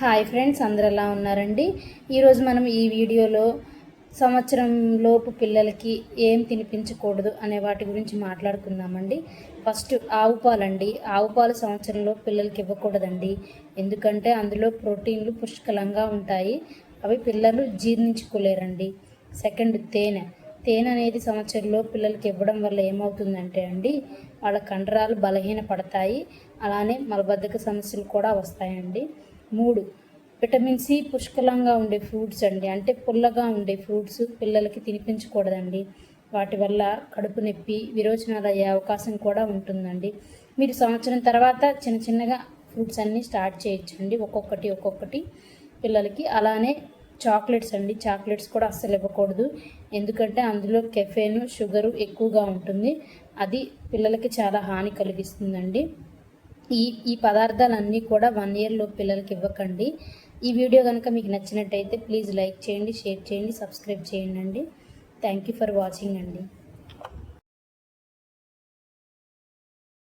Hi friends అందరు ఎలా ఉన్నారండి? ఈరోజు మనం ఈ వీడియోలో సంవత్సరం లోపు పిల్లలకి ఏం తినిపించకూడదు అనే వాటి గురించి మాట్లాడుకుందామండి. ఫస్ట్ ఆవు పాలండి. ఆవు పాలు సంవత్సరంలో పిల్లలకి ఇవ్వకూడదండి. ఎందుకంటే అందులో ప్రోటీన్లు పుష్కలంగా ఉంటాయి. అవి పిల్లలు జీర్ణించుకోలేరండి. సెకండ్ తేనె. తేనె అనేది సంవత్సరంలో పిల్లలకి ఇవ్వడం వల్ల ఏమవుతుందంటే అండి వాళ్ళ కండరాలు బలహీన పడతాయి అలానే మలబద్ధక సమస్యలు కూడా వస్తాయండి. మూడు. విటమిన్ సి పుష్కలంగా ఉండే ఫ్రూట్స్ అండి. అంటే పుల్లగా ఉండే ఫ్రూట్స్ పిల్లలకి తినిపించకూడదండి. వాటి వల్ల కడుపు నొప్పి విరోచనాలు అయ్యే అవకాశం కూడా ఉంటుందండి. మీరు సంవత్సరం తర్వాత చిన్న చిన్నగా ఫ్రూట్స్ అన్నీ స్టార్ట్ చేయొచ్చండి. ఒక్కొక్కటి ఒక్కొక్కటి పిల్లలకి. అలానే చాక్లెట్స్ అండి. చాక్లెట్స్ కూడా అస్సలు ఇవ్వకూడదు. ఎందుకంటే అందులో కెఫేను షుగరు ఎక్కువగా ఉంటుంది. అది పిల్లలకి చాలా హాని కలిగిస్తుందండి. ఈ ఈ పదార్థాలన్నీ కూడా వన్ ఇయర్లో పిల్లలకి ఇవ్వకండి. ఈ వీడియో కనుక మీకు నచ్చినట్టయితే ప్లీజ్ లైక్ చేయండి షేర్ చేయండి సబ్స్క్రైబ్ చేయండి అండి. థ్యాంక్ యూ ఫర్ వాచింగ్ అండి.